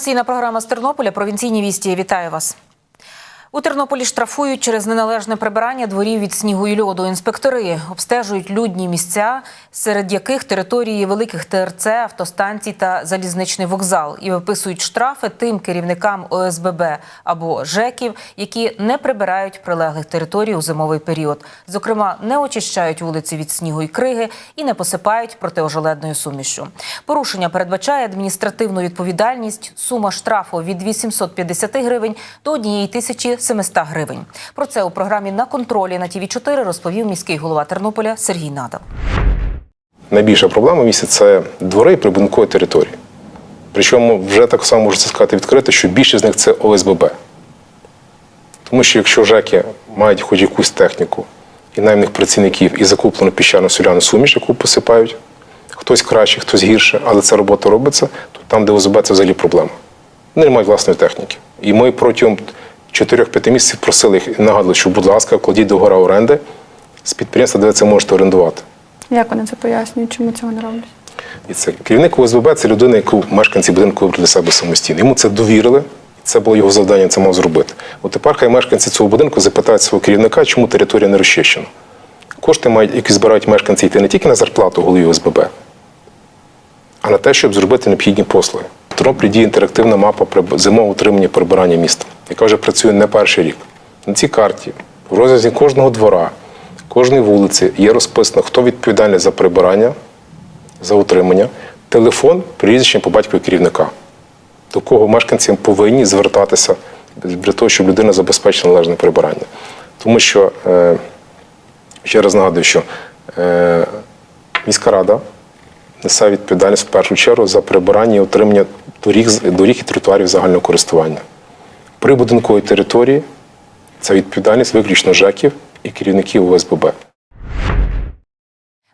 Інформаційна програма з Тернополя. Провінційні вісті. Вітаю вас. У Тернополі штрафують через неналежне прибирання дворів від снігу і льоду. Інспектори обстежують людні місця, серед яких території великих ТРЦ, автостанцій та залізничний вокзал, і виписують штрафи тим керівникам ОСББ або ЖЕКів, які не прибирають прилеглих територій у зимовий період. Зокрема, не очищають вулиці від снігу і криги і не посипають протиожеледною сумішю. Порушення передбачає адміністративну відповідальність. Сума штрафу від 850 гривень до 1700 гривень. Про це у програмі на контролі на ТІВІ 4 розповів міський голова Тернополя Сергій Надал. Найбільша проблема в місті це двори і прибудинкові території. Причому вже так само можу це сказати відкрито, що більшість з них це ОСББ. Тому що якщо ЖЕКи мають хоч якусь техніку і наймних працівників і закуплену піщану соляну суміш, яку посипають, хтось краще, хтось гірше, але ця робота робиться, то там, де ОСББ, це взагалі проблема. Вони не мають власної техніки. І ми протягом 4-5 місяців просили їх нагадували, що, будь ласка, вкладіть договори оренди з підприємства, де ви це можете орендувати. Як вони це пояснюють, чому цього не роблять? І це керівник ОСББ це людина, яку мешканці будинку вибрали для себе самостійно. Йому це довірили, це було його завдання, це мав зробити. От тепер хай мешканці цього будинку запитають свого керівника, чому територія не розчищена. Кошти мають, які збирають мешканці, йти не тільки на зарплату голові ОСББ, а на те, щоб зробити необхідні послуги. Тернополі діє інтерактивна мапа зимового утримання прибирання міста, яка вже працює не перший рік. На цій карті, в розрізі кожного двора, кожної вулиці є розписано, хто відповідальний за прибирання, за утримання, телефон, прізвище по батькові керівника, до кого мешканці повинні звертатися для того, щоб людина забезпечила належне прибирання. Тому що, е, ще раз нагадую, що е, міська рада несе відповідальність в першу чергу за прибирання і утримання доріг, доріг і тротуарів загального користування. При будинковій території це відповідальність виключно ЖЕКів і керівників ОСББ.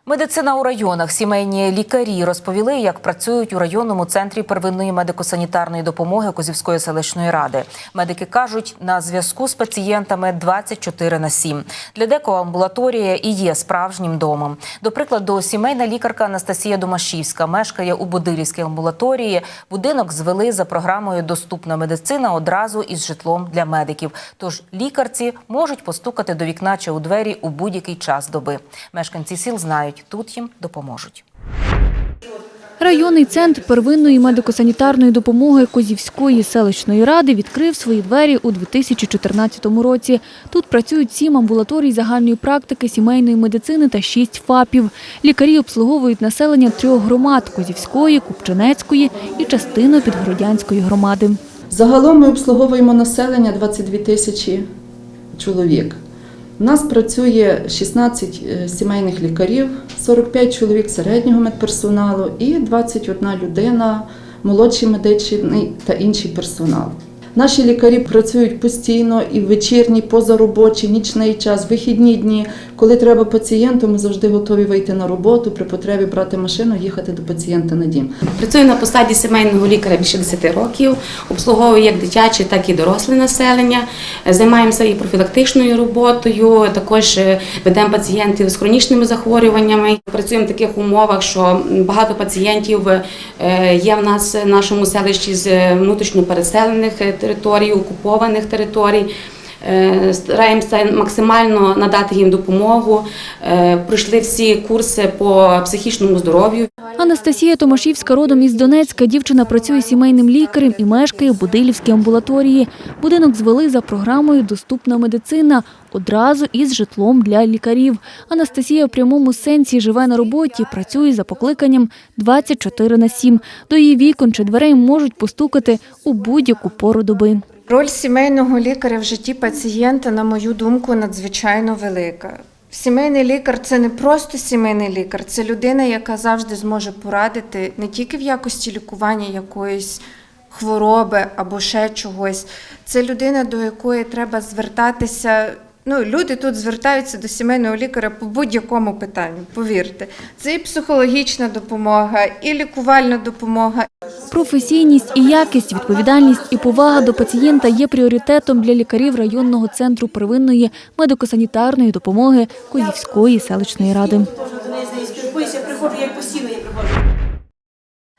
Медицина у районах. Сімейні лікарі розповіли, як працюють у районному центрі первинної медико-санітарної допомоги Козівської селищної ради. Медики кажуть, на зв'язку з пацієнтами 24 на 7. Для декого амбулаторія і є справжнім домом. До прикладу, сімейна лікарка Анастасія Домашівська мешкає у Будирівській амбулаторії. Будинок звели за програмою Доступна медицина одразу із житлом для медиків. Тож лікарці можуть постукати до вікна чи у двері у будь-який час доби. Мешканці сіл знають, тут їм допоможуть. Районний центр первинної медико-санітарної допомоги Козівської селищної ради відкрив свої двері у 2014 році. Тут працюють сім амбулаторій загальної практики, сімейної медицини та шість ФАПів. Лікарі обслуговують населення трьох громад – Козівської, Купчинецької і частину Підгородянської громади. Загалом ми обслуговуємо населення 22 тисячі чоловік. У нас працює 16 е, сімейних лікарів, 45 чоловік середнього медперсоналу і 21 людина, молодший медичний та інший персонал. Наші лікарі працюють постійно і вечірній, позаробочий, нічний час, вихідні дні. Коли треба пацієнту, ми завжди готові вийти на роботу, при потребі брати машину, їхати до пацієнта на дім. Працюю на посаді сімейного лікаря більше 10 років, обслуговую як дитяче, так і доросле населення. Займаємося і профілактичною роботою. Також е, ведемо пацієнтів з хронічними захворюваннями. Працюємо в таких умовах, що багато пацієнтів е, є в нас в нашому селищі з внутрішньо переселених е, територій, окупованих територій. Е, Стараємося максимально надати їм допомогу. Е, Пройшли всі курси по психічному здоров'ю. Анастасія Томашівська родом із Донецька. Дівчина працює сімейним лікарем і мешкає в Будилівській амбулаторії. Будинок звели за програмою Доступна медицина одразу із житлом для лікарів. Анастасія в прямому сенсі живе на роботі, працює за покликанням 24 на 7. До її вікон чи дверей можуть постукати у будь-яку пору доби. Роль сімейного лікаря в житті пацієнта, на мою думку, надзвичайно велика. Сімейний лікар це не просто сімейний лікар, це людина, яка завжди зможе порадити не тільки в якості лікування якоїсь хвороби або ще чогось. Це людина, до якої треба звертатися. Ну, люди тут звертаються до сімейного лікаря по будь-якому питанню, повірте. Це і психологічна допомога, і лікувальна допомога, Професійність і якість, відповідальність і повага до пацієнта є пріоритетом для лікарів районного центру первинної медико-санітарної допомоги Козівської селищної ради.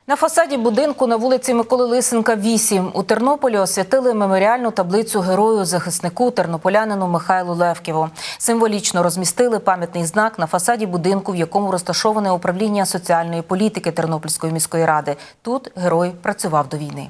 На фасаді будинку на вулиці Миколи Лисенка, 8 у Тернополі освятили меморіальну таблицю герою захиснику тернополянину Михайлу Левківу. Символічно розмістили пам'ятний знак на фасаді будинку, в якому розташоване управління соціальної політики Тернопільської міської ради. Тут герой працював до війни.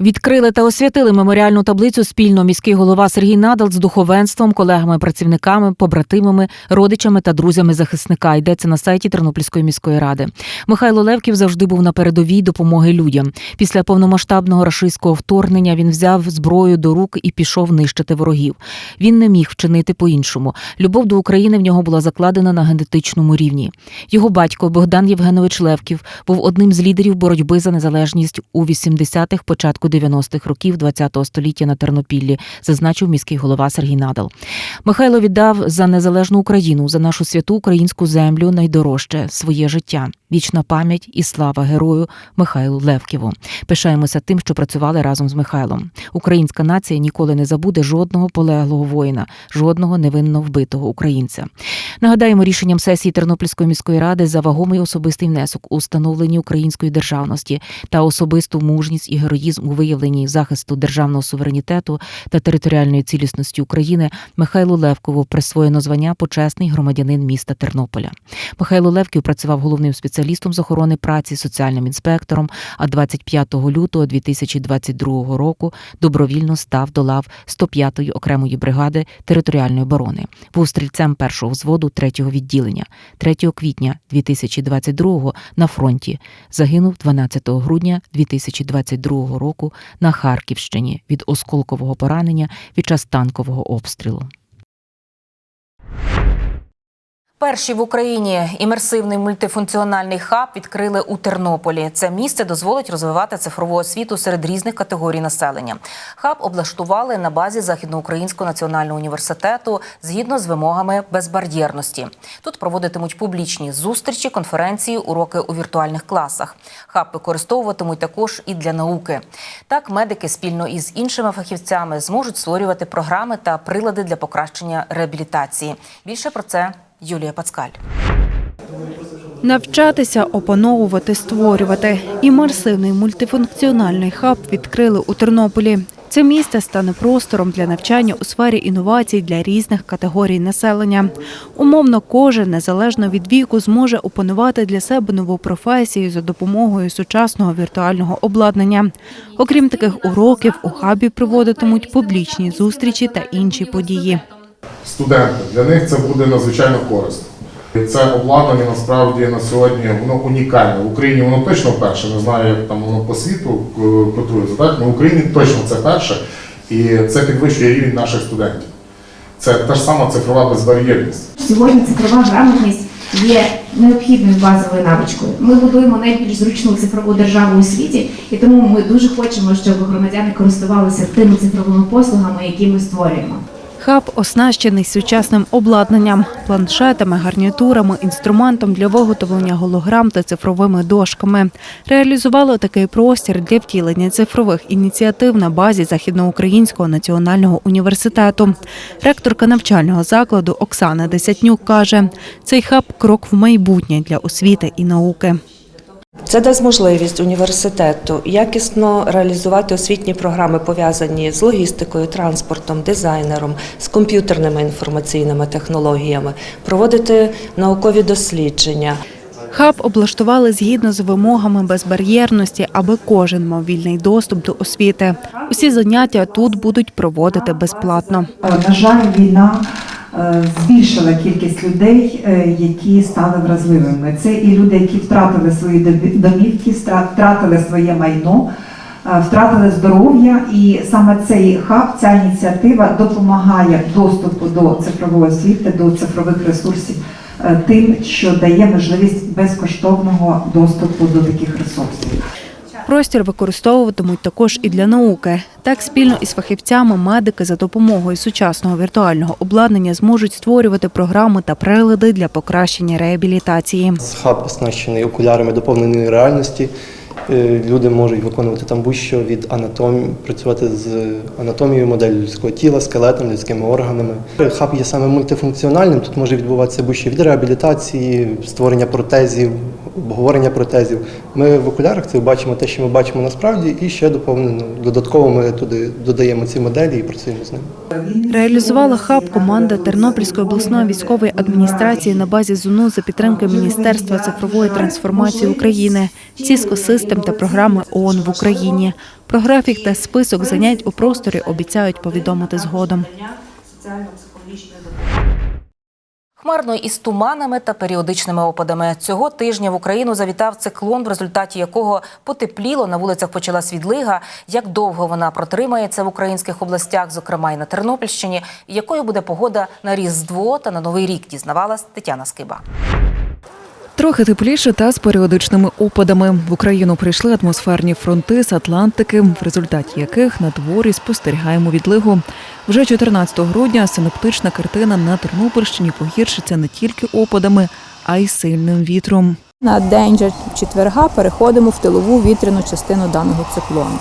Відкрили та освятили меморіальну таблицю спільно міський голова Сергій Надал з духовенством, колегами, працівниками, побратимами, родичами та друзями захисника. Йдеться на сайті Тернопільської міської ради. Михайло Левків завжди був на передовій допомоги людям. Після повномасштабного рашистського вторгнення він взяв зброю до рук і пішов нищити ворогів. Він не міг вчинити по-іншому. Любов до України в нього була закладена на генетичному рівні. Його батько Богдан Євгенович Левків був одним з лідерів боротьби за незалежність у 80-х, початку 90-х років ХХ століття на Тернопіллі, зазначив міський голова Сергій Надал. Михайло віддав за незалежну Україну, за нашу святу українську землю найдорожче своє життя. Вічна пам'ять і слава герою Михайлу Левківу. Пишаємося тим, що працювали разом з Михайлом. Українська нація ніколи не забуде жодного полеглого воїна, жодного невинно вбитого українця. Нагадаємо, рішенням сесії Тернопільської міської ради за вагомий особистий внесок у встановленні української державності та особисту мужність і героїзм у виявленні захисту державного суверенітету та територіальної цілісності України Михайлу Левкову присвоєно звання почесний громадянин міста Тернополя. Михайло Левків працював головним спеціалістом з охорони праці, соціальним інспектором. А 25 лютого 2022 року добровільно став до лав 105-ї окремої бригади територіальної оборони. Був стрільцем першого взводу третього відділення. 3 квітня 2022 на фронті загинув 12 грудня 2022 року на Харківщині від осколкового поранення під час танкового обстрілу. Перші в Україні імерсивний мультифункціональний хаб відкрили у Тернополі. Це місце дозволить розвивати цифрову освіту серед різних категорій населення. Хаб облаштували на базі Західноукраїнського національного університету згідно з вимогами безбар'єрності. Тут проводитимуть публічні зустрічі, конференції, уроки у віртуальних класах. Хаб використовуватимуть також і для науки. Так, медики спільно із іншими фахівцями зможуть створювати програми та прилади для покращення реабілітації. Більше про це Юлія Пацкаль. Навчатися, опановувати, створювати. Імерсивний мультифункціональний хаб відкрили у Тернополі. Це місце стане простором для навчання у сфері інновацій для різних категорій населення. Умовно, кожен незалежно від віку зможе опанувати для себе нову професію за допомогою сучасного віртуального обладнання. Окрім таких уроків, у хабі проводитимуть публічні зустрічі та інші події. Студенти. Для них це буде надзвичайно корисно. І це обладнання насправді на сьогодні воно унікальне. В Україні воно точно перше. Не знаю, як там воно по світу е, котрується. Так? Ну, в Україні точно це перше. І це підвищує рівень наших студентів. Це та ж сама цифрова безбар'єрність. Сьогодні цифрова грамотність є необхідною базовою навичкою. Ми будуємо найбільш зручну цифрову державу у світі, і тому ми дуже хочемо, щоб громадяни користувалися тими цифровими послугами, які ми створюємо. Хаб оснащений сучасним обладнанням, планшетами, гарнітурами, інструментом для виготовлення голограм та цифровими дошками. Реалізували такий простір для втілення цифрових ініціатив на базі Західноукраїнського національного університету. Ректорка навчального закладу Оксана Десятнюк каже, цей хаб крок в майбутнє для освіти і науки. Це дасть можливість університету якісно реалізувати освітні програми, пов'язані з логістикою, транспортом, дизайнером, з комп'ютерними інформаційними технологіями, проводити наукові дослідження. Хаб облаштували згідно з вимогами безбар'єрності, аби кожен мав вільний доступ до освіти. Усі заняття тут будуть проводити безплатно. На жаль, війна збільшила кількість людей, е, які стали вразливими. Це і люди, які втратили свої домівки, втратили своє майно, е, втратили здоров'я. І саме цей хаб, ця ініціатива допомагає доступу до цифрової освіти, до цифрових ресурсів е, тим, що дає можливість безкоштовного доступу до таких ресурсів. Простір використовуватимуть також і для науки. Так, спільно із фахівцями медики за допомогою сучасного віртуального обладнання зможуть створювати програми та прилади для покращення реабілітації. Хаб оснащений окулярами доповненої реальності. Е, Люди можуть виконувати там будь-що від анатомії, працювати з анатомією моделі людського тіла, скелетом, людськими органами. Хаб є саме мультифункціональним. Тут може відбуватися будь-що від реабілітації, створення протезів, обговорення протезів. Ми в окулярах це бачимо те, що ми бачимо насправді, і ще доповнено додатково ми туди додаємо ці моделі і працюємо з ними. Реалізувала хаб команда Тернопільської обласної військової адміністрації на базі ЗУНУ за підтримки Міністерства цифрової трансформації України, Cisco Систем та програми ООН в Україні. Про графік та список занять у просторі обіцяють повідомити згодом. Хмарно із туманами та періодичними опадами. Цього тижня в Україну завітав циклон, в результаті якого потепліло, на вулицях Почала свідлига. Як довго вона протримається в українських областях, зокрема і на Тернопільщині, і якою буде погода на Різдво та на Новий рік, дізнавалась Тетяна Скиба. Трохи тепліше та з періодичними опадами. В Україну прийшли атмосферні фронти з Атлантики, в результаті яких на дворі спостерігаємо відлигу. Вже 14 грудня синоптична картина на Тернопільщині погіршиться не тільки опадами, а й сильним вітром. На день четверга переходимо в тилову вітряну частину даного циклону.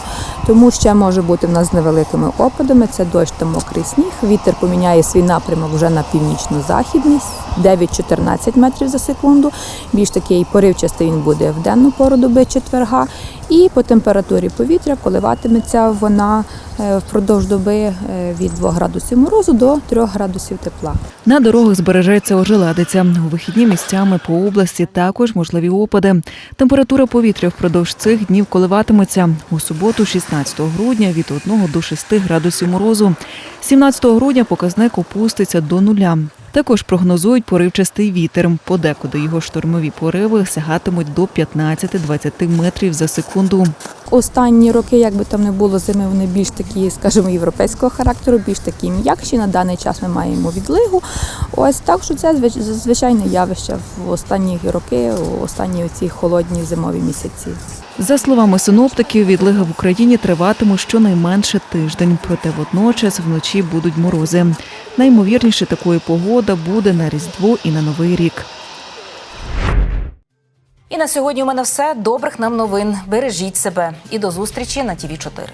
Тому ще може бути в нас з невеликими опадами. Це дощ та мокрий сніг. Вітер поміняє свій напрямок вже на північно-західний, 9-14 метрів за секунду. Більш такий поривчастий він буде в денну пору доби четверга. І по температурі повітря коливатиметься вона е, впродовж доби е, від 2 градусів морозу до 3 градусів тепла. На дорогах збережеться ожеледиця. У вихідні місцями по області також можливі опади. Температура повітря впродовж цих днів коливатиметься. У суботу, 16 грудня, від 1 до 6 градусів морозу. 17 грудня показник опуститься до нуля. Також прогнозують поривчастий вітер. Подекуди його штормові пориви сягатимуть до 15-20 метрів за секунду. Останні роки, як би там не було зими, вони більш такі, скажімо, європейського характеру, більш такі м'якші. На даний час ми маємо відлигу. Ось так що це звич- звичайне явище в останні роки, в останні ці холодні зимові місяці. За словами синоптиків, відлига в Україні триватиме щонайменше тиждень, проте водночас вночі будуть морози. Наймовірніше такої погода буде на Різдво і на Новий рік. І на сьогодні у мене все. Добрих нам новин. Бережіть себе і до зустрічі на ТІВІ 4